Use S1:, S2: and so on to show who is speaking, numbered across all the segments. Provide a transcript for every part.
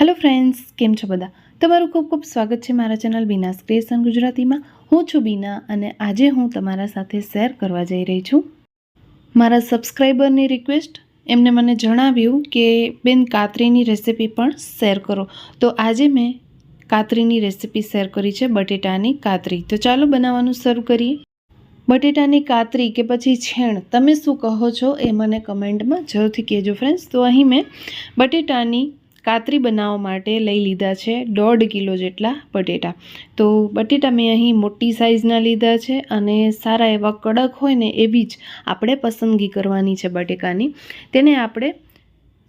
S1: Hello friends, કેમ છો બધા? તમારું ખૂબ ખૂબ સ્વાગત છે મારા ચેનલ બીનાસ ક્રિએશન ગુજરાતીમાં. હું છું બીના અને આજે હું તમારા સાથે શેર કરવા જઈ રહી છું. મારા સબસ્ક્રાઈબરની રિક્વેસ્ટ, એમને મને જણાવ્યું કે, બેન, કાતરીની રેસિપી પણ શેર કરો. તો આજે મેં કાતરીની રેસિપી શેર કરી છે બટેટાની કાતરી. તો ચાલો બનાવવાનું શરૂ કરીએ. બટેટાની કાતરી કે પછી છેણ, તમે શું કહો છો એ મને કમેન્ટમાં જરૂરથી કહેજો ફ્રેન્ડ્સ. તો અહીં મેં બટેટાની કાતરી બનાવવા માટે લઈ લીધા છે દોઢ કિલો જેટલા બટેટા. તો બટેટા મેં અહીં મોટી સાઇઝના લીધા છે અને સારા એવા કડક હોય ને એવી જ આપણે પસંદગી કરવાની છે બટેકાની. તેને આપણે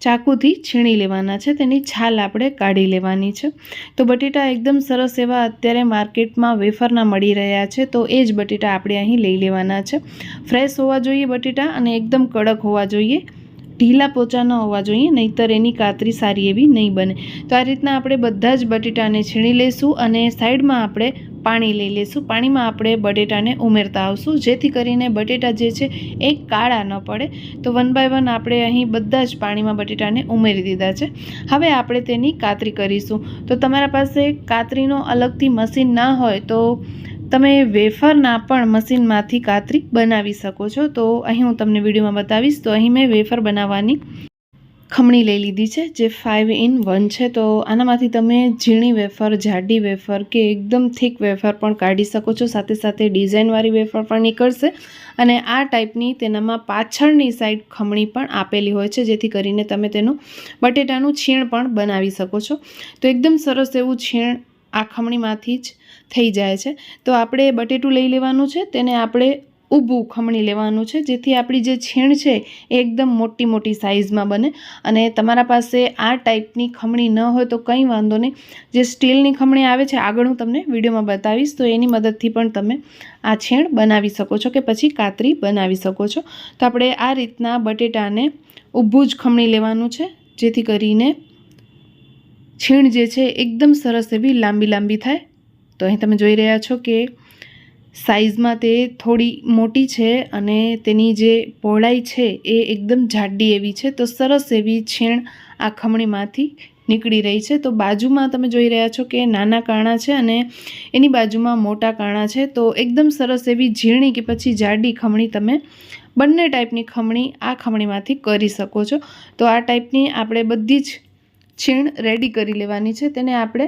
S1: ચાકુથી છીણી લેવાના છે, તેની છાલ આપણે કાઢી લેવાની છે. તો બટેટા એકદમ સરસ એવા અત્યારે માર્કેટમાં વેફરના મળી રહ્યા છે, તો એ જ બટેટા આપણે અહીં લઈ લેવાના છે. ફ્રેશ હોવા જોઈએ બટેટા અને એકદમ કડક હોવા જોઈએ. ઢીલા પોચા ન હોવા જોઈએ, નહીંતર એની કાતરી સારી એવી નહીં બને. તો આ રીતના આપણે બધા જ બટેટાને છીણી લઈશું અને સાઈડમાં આપણે પાણી લઈ લઈશું પાણીમાં આપણે બટેટાને ઉમેરતા આવશું, જેથી કરીને બટેટા જે છે એ કાળા ન પડે. તો વન બાય વન આપણે અહીં બધા જ પાણીમાં બટેટાને ઉમેરી દીધા છે. હવે આપણે તેની કાતરી કરીશું. તો તમારા પાસે કાતરીનો અલગથી મશીન ના હોય તો તમે વેફરના પણ મશીનમાંથી કાતરી બનાવી શકો છો. તો અહીં હું તમને વિડીયોમાં બતાવીશ. તો અહીં મેં વેફર બનાવવાની ખમણી લઈ લીધી છે, જે ફાઇવ ઇન વન છે. તો આનામાંથી તમે ઝીણી વેફર, જાડી વેફર કે એકદમ થીક વેફર પણ કાઢી શકો છો. સાથે સાથે ડિઝાઇનવાળી વેફર પણ નીકળશે અને આ ટાઈપની તેનામાં પાછળની સાઈડ ખમણી પણ આપેલી હોય છે, જેથી કરીને તમે તેનું બટેટાનું છીણ પણ બનાવી શકો છો. તો એકદમ સરસ એવું છીણ આ ખમણીમાંથી જ થઈ જાય છે. તો આપણે બટેટું લઈ લેવાનું છે, તેને આપણે ઊભું ખમણી લેવાનું છે, જેથી આપણી જે છીણ છે એ એકદમ મોટી મોટી સાઇઝમાં બને. અને તમારા પાસે આ ટાઈપની ખમણી ન હોય તો કંઈ વાંધો નહીં. જે સ્ટીલની ખમણી આવે છે, આગળ હું તમને વિડીયોમાં બતાવીશ. તો એની મદદથી પણ તમે આ છીણ બનાવી શકો છો કે પછી કાતરી બનાવી શકો છો. તો આપણે આ રીતના બટેટાને ઊભું જ ખમણી લેવાનું છે, જેથી કરીને છીણ જે છે એકદમ સરસ એવી લાંબી લાંબી થાય. તો અહીં તમે જોઈ રહ્યા છો કે સાઇઝમાં તે થોડી મોટી છે અને તેની જે પહોળાઈ છે એ એકદમ જાડી એવી છે. તો સરસ એવી છીણ આ ખમણીમાંથી નીકળી રહી છે. તો બાજુમાં તમે જોઈ રહ્યા છો કે નાના કાણા છે અને એની બાજુમાં મોટા કાણા છે. તો એકદમ સરસ એવી ઝીણી કે પછી જાડી ખમણી તમે બંને ટાઈપની ખમણી આ ખમણીમાંથી કરી શકો છો. તો આ ટાઈપની આપણે બધી જ છીણ રેડી કરી લેવાની છે. તેને આપણે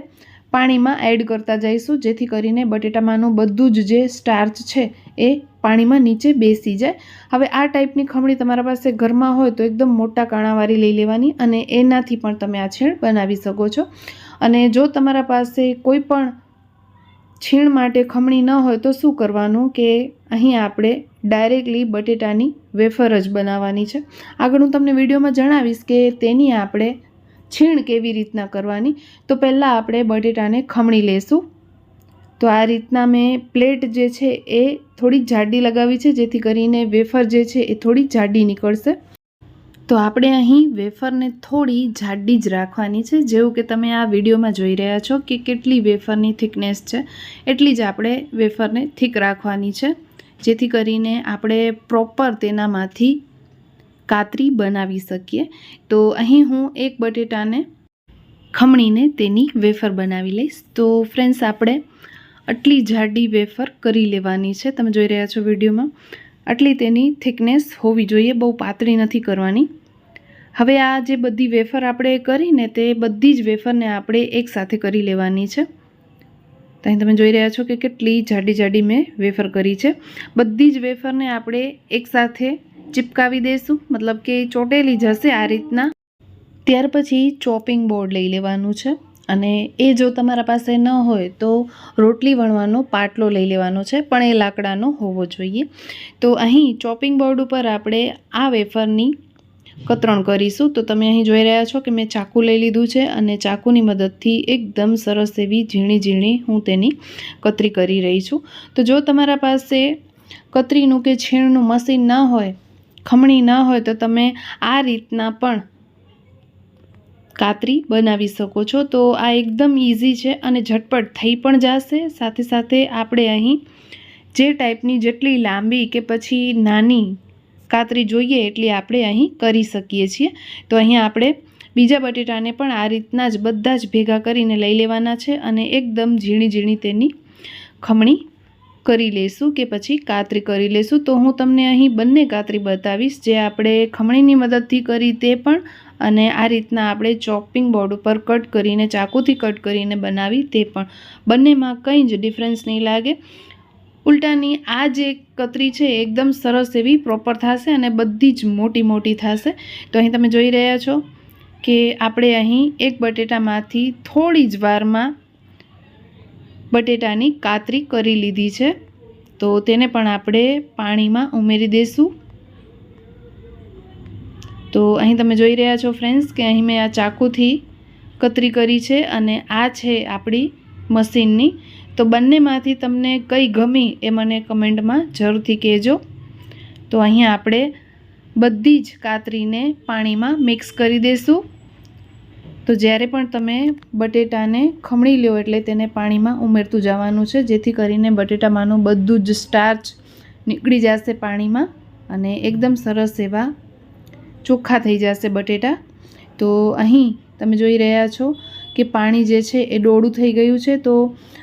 S1: પાણીમાં એડ કરતા જઈશું, જેથી કરીને બટેટામાંનું બધું જ જે સ્ટાર્ચ છે એ પાણીમાં નીચે બેસી જાય. હવે આ ટાઈપની ખમણી તમારા પાસે ઘરમાં હોય તો એકદમ મોટા કાણાવાળી લઈ લેવાની અને એનાથી પણ તમે આ છીણ બનાવી શકો છો. અને જો તમારા પાસે કોઈ પણ છીણ માટે ખમણી ન હોય તો શું કરવાનું કે અહીં આપણે ડાયરેક્ટલી બટેટાની વેફર જ બનાવવાની છે. આગળ હું તમને વિડીયોમાં જણાવીશ કે તેની આપણે છીણ કેવી રીતના કરવાની? તો પહેલાં આપણે બટેટાને ખમણી લેશું. તો આ રીતના મેં પ્લેટ જે છે એ થોડી જાડી લગાવી છે, જેથી કરીને વેફર જે છે એ થોડી જાડી નીકળશે. તો આપણે અહીં વેફરને થોડી જાડી જ રાખવાની છે, જેવું કે તમે આ વિડીયોમાં જોઈ રહ્યા છો કે કેટલી વેફરની થિકનેસ છે. એટલી જ આપણે વેફરને થીક રાખવાની છે, જેથી કરીને આપણે પ્રોપર તેનામાંથી કાતરી બનાવી શકીએ. તો અહીં હું એક બટેટાને ખમણીને તેની વેફર બનાવી લઈશ. તો ફ્રેન્ડ્સ, આપણે આટલી જાડી વેફર કરી લેવાની છે. તમે જોઈ રહ્યા છો વિડીયોમાં. આટલી તેની થિકનેસ હોવી જોઈએ, બહુ પાતળી નથી કરવાની. હવે આ જે બધી વેફર આપણે કરીને તે બધી જ વેફરને આપણે એકસાથે કરી લેવાની છે. તો અહીં તમે જોઈ રહ્યા છો કે કેટલી જાડી જાડી મેં વેફર કરી છે. બધી જ વેફરને આપણે એકસાથે ચિપકાવી દઈશું મતલબ કે ચોટેલી જશે આ રીતના. ત્યાર પછી ચોપિંગ બોર્ડ લઈ લેવાનું છે અને એ જો તમારા પાસે ન હોય તો રોટલી વણવાનો પાટલો લઈ લેવાનો છે, પણ એ લાકડાનો હોવો જોઈએ. તો અહીં ચોપિંગ બોર્ડ ઉપર આપણે આ વેફરની કતરણ કરીશું. તો તમે અહીં જોઈ રહ્યા છો કે મેં ચાકુ લઈ લીધું છે અને ચાકુની મદદથી એકદમ સરસ એવી ઝીણી ઝીણી હું તેની કતરી કરી રહી છું. તો જો તમારા પાસે કતરીનું કે છીણનું મશીન ના હોય ખમણી ન હોય તો તમે આ રીતના પણ કાતરી બનાવી શકો છો. તો આ એકદમ ઇઝી છે અને ઝટપટ થઈ પણ જશે. સાથે સાથે આપણે અહીં જે ટાઈપની જેટલી લાંબી કે પછી નાની કાતરી જોઈએ એટલી આપણે અહીં કરી શકીએ છીએ. તો અહીં આપણે બીજા બટેટાને પણ આ રીતના જ બધા જ ભેગા કરીને લઈ લેવાના છે અને એકદમ ઝીણી ઝીણી તેની ખમણી કરી લેશું કે પછી કાતરી કરી લેશું? તો હું તમને અહીં બંને કાતરી બતાવીશ, જે આપણે ખમણીની મદદથી કરી તે પણ અને આ રીતના આપણે ચોપિંગ બોર્ડ ઉપર કટ કરીને, ચાકુથી કટ કરીને બનાવી તે પણ. બંનેમાં કંઈ જ ડિફરન્સ નહીં લાગે. ઉલટાની આ જે કતરી છે એકદમ સરસ એવી પ્રોપર થશે અને બધી જ મોટી મોટી થશે. તો અહીં તમે જોઈ રહ્યા છો કે આપણે અહીં એક બટેટામાંથી થોડી જ વારમાં બટેટાની કાતરી કરી લીધી છે. તો તેને પણ આપણે પાણીમાં ઉમેરી દઈશું તો અહીં તમે જોઈ રહ્યા છો ફ્રેન્ડ્સ કે અહીં મેં આ ચાકુથી કતરી કરી છે અને આ છે આપણી મશીનની. તો બંનેમાંથી તમને કઈ ગમી એ મને કમેન્ટમાં જરૂરથી કહેજો. તો અહીંયા આપણે બધી જ કાતરીને પાણીમાં મિક્સ કરી દઈશું તો જ્યારે પણ તમે બટેટાને ખમણી લો એટલે તેને પાણીમાં ઉમેરતું જવાનું છે, જેથી કરીને બટેટામાંનું બધું જ સ્ટાર્ચ નીકળી જશે પાણીમાં અને એકદમ સરસ એવા ચોખ્ખા થઈ જશે બટેટા. તો અહીં તમે જોઈ રહ્યા છો કે પાણી જે છે એ ડોળું થઈ ગયું છે. તો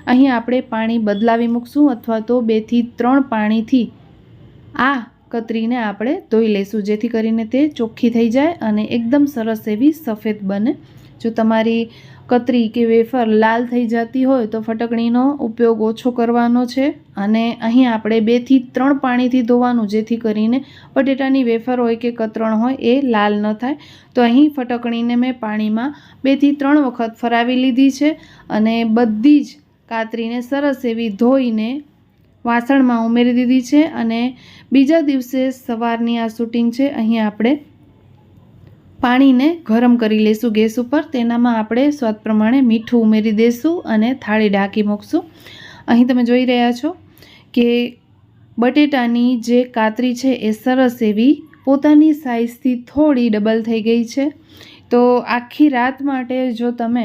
S1: અહીં આપણે પાણી બદલાવી મૂકશું અથવા તો બેથી ત્રણ પાણીથી આ કતરીને આપણે ધોઈ લઈશું જેથી કરીને તે ચોખ્ખી થઈ જાય અને એકદમ સરસ એવી સફેદ બને. જો તમારી કતરી કે વેફર લાલ થઈ જતી હોય તો ફટકણીનો ઉપયોગ ઓછો કરવાનો છે અને અહીં આપણે બેથી ત્રણ પાણીથી ધોવાનું, જેથી કરીને બટેટાની વેફર હોય કે કતરણ હોય એ લાલ ન થાય. તો અહીં ફટકણીને મેં પાણીમાં બેથી ત્રણ વખત ફરાવી લીધી છે અને બધી જ કાતરીને સરસ એવી ધોઈને વાસણમાં ઉમેરી દીધી છે અને બીજા દિવસે સવારની આ શૂટિંગ છે, અહીં આપણે પાણીને ગરમ કરી લઈશું ગેસ ઉપર. તેનામાં આપણે સ્વાદ પ્રમાણે મીઠું ઉમેરી દઈશું અને થાળી ઢાંકી મૂકશું. અહીં તમે જોઈ રહ્યા છો કે બટેટાની જે કાતરી છે એ સરસ એવી પોતાની સાઇઝથી થોડી ડબલ થઈ ગઈ છે. તો આખી રાત માટે જો તમે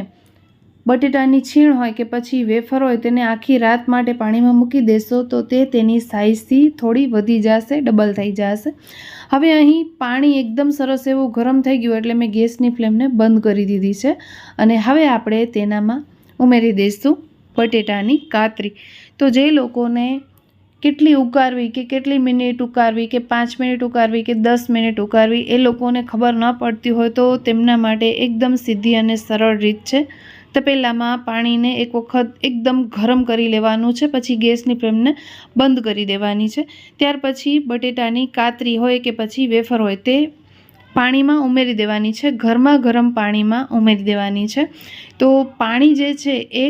S1: બટેટાની છીણ હોય કે પછી વેફર હોય તેને આખી રાત માટે પાણીમાં મૂકી દેશો તો તે તેની સાઇઝથી થોડી વધી જશે ડબલ થઈ જશે. હવે અહીં પાણી એકદમ સરસ એવું ગરમ થઈ ગયું એટલે મેં ગેસની ફ્લેમને બંધ કરી દીધી છે. અને હવે આપણે તેનામાં ઉમેરી દઈશું બટેટાની કાતરી. તો જે લોકોને કેટલી ઉકાળવી કે કેટલી મિનિટ ઉકાળવી કે પાંચ મિનિટ ઉકાળવી કે દસ મિનિટ ઉકાળવી એ લોકોને ખબર ન પડતી હોય તો તેમના માટે એકદમ સીધી અને સરળ રીત છે. તપેલામાં પાણીને એક વખત એકદમ ગરમ કરી લેવાનું છે, પછી ગેસની ફ્લેમને બંધ કરી દેવાની છે. ત્યાર પછી બટેટાની કાતરી હોય કે પછી વેફર હોય તે પાણીમાં ઉમેરી દેવાની છે ગરમા ગરમ પાણીમાં ઉમેરી દેવાની છે. તો પાણી જે છે એ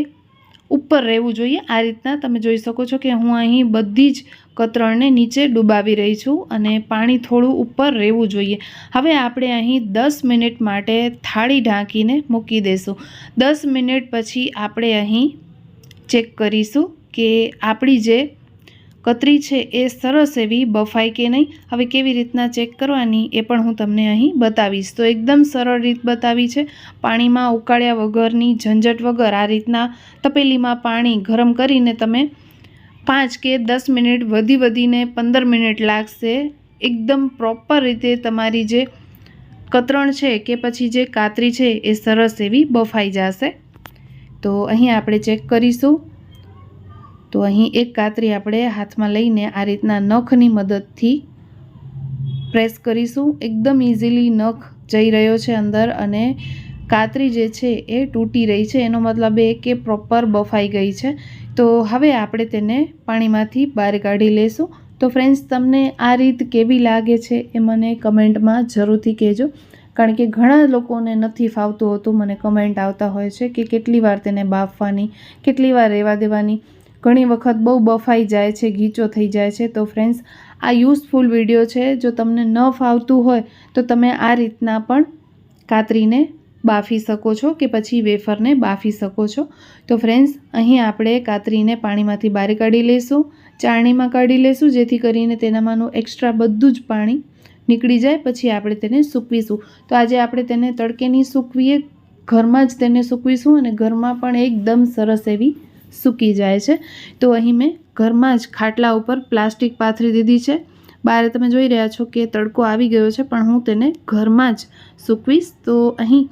S1: ઉપર રહેવું જોઈએ. આ રીતના તમે જોઈ શકો છો કે હું અહીં બધી જ કતરણને નીચે ડૂબાવી રહી છું અને પાણી થોડું ઉપર રહેવું જોઈએ. હવે આપણે અહીં દસ મિનિટ માટે થાળી ઢાંકીને મૂકી દઈશું દસ મિનિટ પછી આપણે અહીં ચેક કરીશું કે આપણી જે કતરી છે એ સરસ એવી બફાઈ કે નહીં? હવે કેવી રીતના ચેક કરવાની એ પણ હું તમને અહીં બતાવીશ. તો એકદમ સરળ રીત બતાવી છે. પાણીમાં ઉકાળ્યા વગરની ઝંઝટ વગર આ રીતના તપેલીમાં પાણી ગરમ કરીને તમે પાંચ કે દસ મિનિટ વધી વધીને પંદર મિનિટ લાગશે. એકદમ પ્રોપર રીતે તમારી જે કતરણ છે કે પછી જે કાતરી છે એ સરસ એવી બફાઈ જશે. તો અહીં આપણે ચેક કરીશું. તો અહીં એક કાતરી આપણે હાથમાં લઈને આ રીતના નખની મદદથી પ્રેસ કરીશું. એકદમ ઇઝીલી નખ જઈ રહ્યો છે અંદર અને કાતરી જે છે એ તૂટી રહી છે. એનો મતલબ એ કે પ્રોપર બફાઈ ગઈ છે. તો હવે આપણે તેને પાણીમાંથી બહાર કાઢી લઈશું તો ફ્રેન્ડ્સ તમને આ રીત કેવી લાગે છે એ મને કમેન્ટમાં જરૂરથી કહેજો. કારણ કે ઘણા લોકોને નથી ફાવતું હોતું મને કમેન્ટ આવતા હોય છે કે કેટલી વાર તેને બાફવાની, કેટલી વાર રહેવા દેવાની. ઘણી વખત બહુ બફાઈ જાય છે, ગીચો થઈ જાય છે. તો ફ્રેન્ડ્સ આ યુઝફુલ વીડિયો છે. જો તમને ન ફાવતું હોય, તો તમે આ રીતના પણ કાતરીને બાફી શકો છો કે પછી વેફરને બાફી શકો છો. તો ફ્રેન્ડ્સ અહીં આપણે કાતરીને પાણીમાંથી બહાર કાઢી લઈશું ચાળણીમાં કાઢી લઈશું જેથી કરીને તેનામાંનું એક્સ્ટ્રા બધું જ પાણી નીકળી જાય. પછી આપણે તેને સૂકવીશું. તો આજે આપણે તેને તડકે નહીં સૂકવીએ, ઘરમાં જ તેને સૂકવીશું અને ઘરમાં પણ એકદમ સરસ એવી સૂકી જાય છે. તો અહીં મેં ઘરમાં જ ખાટલા ઉપર પ્લાસ્ટિક પાથરી દીધી છે. બહાર તમે જોઈ રહ્યા છો કે તડકો આવી ગયો છે, પણ હું તેને ઘરમાં જ સૂકવીશ. તો અહીં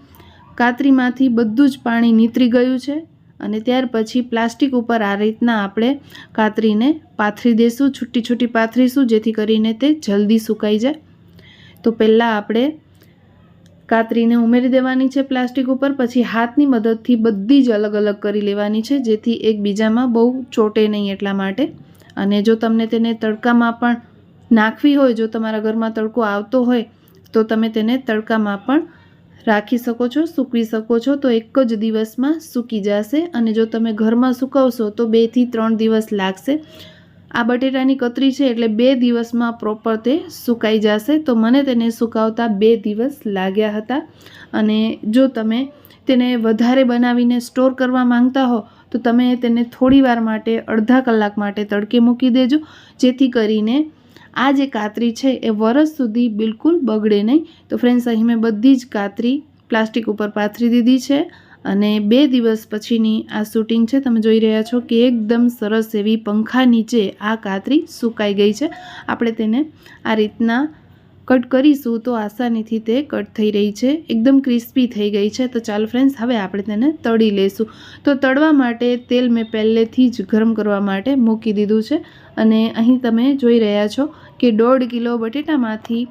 S1: કાતરીમાંથી બધું જ પાણી નીતરી ગયું છે અને ત્યાર પછી પ્લાસ્ટિક ઉપર આ રીતના આપણે કાતરીને પાથરી દઈશું છૂટી છૂટી પાથરીશું, જેથી કરીને તે જલ્દી સુકાઈ જાય. તો પહેલાં આપણે કાતરીને ઉમેરી દેવાની છે પ્લાસ્ટિક ઉપર, પછી હાથની મદદથી બધી જ અલગ અલગ કરી લેવાની છે, જેથી એકબીજામાં બહુ ચોટે નહીં એટલા માટે. અને જો તમને તેને તડકામાં પણ નાખવી હોય, જો તમારા ઘરમાં તડકો આવતો હોય, તો તમે તેને તડકામાં પણ રાખી શકો છો, સૂકવી શકો છો, તો એક જ દિવસમાં સૂકી જશે. અને જો તમે ઘરમાં સુકવશો, તો બેથી ત્રણ દિવસ લાગશે. આ બટેટાની કતરી છે એટલે બે દિવસમાં પ્રોપર તે સુકાઈ જશે. તો મને તેને સુકાવતા બે દિવસ લાગ્યા હતા. અને જો તમે તેને વધારે બનાવીને સ્ટોર કરવા માંગતા હો, તો તમે તેને થોડીવાર માટે, અડધા કલાક માટે તડકે મૂકી દેજો. જેથી કરીને આ જે કાતરી છે એ વરસ સુધી બિલકુલ બગડે નહીં. તો ફ્રેન્ડ્સ અહીં મેં બધી જ કાતરી પ્લાસ્ટિક ઉપર પાથરી દીધી છે. અને બે દિવસ પછીની આ શૂટિંગ છે, તમે જોઈ રહ્યા છો કે એકદમ સરસ એવી પંખા નીચે આ કાતરી સુકાઈ ગઈ છે. આપણે તેને આ રીતના કટ કરીશું તો આસાનીથી તે કટ થઈ રહી છે. એકદમ ક્રિસ્પી થઈ ગઈ છે. તો ચાલો ફ્રેન્ડ્સ, હવે આપણે તેને તળી લઈશું તો તળવા માટે તેલ મેં પહેલેથી જ ગરમ કરવા માટે મૂકી દીધું છે. અને અહીં તમે જોઈ રહ્યા છો કે દોઢ કિલો બટેટામાંથી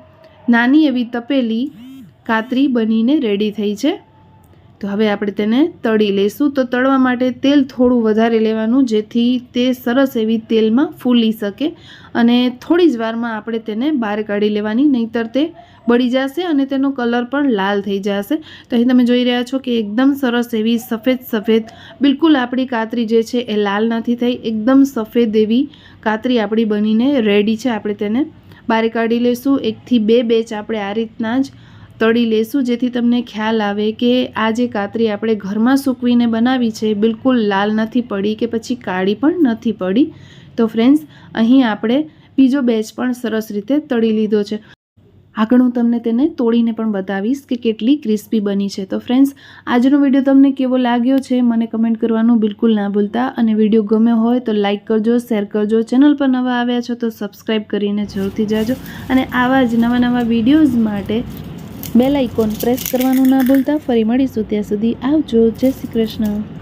S1: નાની એવી તપેલી કાતરી બનીને રેડી થઈ છે. તો હવે આપણે તેને તળી લઈશું. તો તળવા માટે તેલ થોડું વધારે લેવાનું, જેથી તે સરસ એવી તેલમાં ફૂલી શકે. અને થોડી જ વારમાં આપણે તેને બહાર કાઢી લેવાની, નહીંતર તે બળી જશે અને તેનો કલર પણ લાલ થઈ જશે. તો અહીં તમે જોઈ રહ્યા છો કે એકદમ સરસ એવી સફેદ સફેદ, બિલકુલ આપણી કાતરી જે છે એ લાલ નથી થઈ, એકદમ સફેદ એવી કાતરી આપણી બનીને રેડી છે. આપણે તેને બહાર કાઢી લઈશું. એકથી બે બેચ આપણે આ રીતના જ તળી લેશું, જેથી તમને ખ્યાલ આવે કે આ જે કાતરી આપણે ઘરમાં સૂકવીને બનાવી છે, બિલકુલ લાલ નથી પડી કે પછી કાળી પણ નથી પડી. તો ફ્રેન્ડ્સ અહીં આપણે બીજો બેચ પણ સરસ રીતે તળી લીધો છે. આગળ હું તમને તેને તોડીને પણ બતાવીશ કે કેટલી ક્રિસ્પી બની છે. તો ફ્રેન્ડ્સ આજનો વીડિયો તમને કેવો લાગ્યો છે, મને કમેન્ટ કરવાનું બિલકુલ ના ભૂલતા. અને વીડિયો ગમ્યો હોય તો લાઇક કરજો શેર કરજો. ચેનલ પર નવા આવ્યા છો તો સબસ્ક્રાઈબ કરીને જરૂરથી જાજો. અને આવા જ નવા નવા વિડીયોઝ માટે બેલ આઇકોન પ્રેસ કરવાનું ના ભૂલતા ફરી મળીશું ત્યાં સુધી આવજો. જય શ્રી કૃષ્ણ.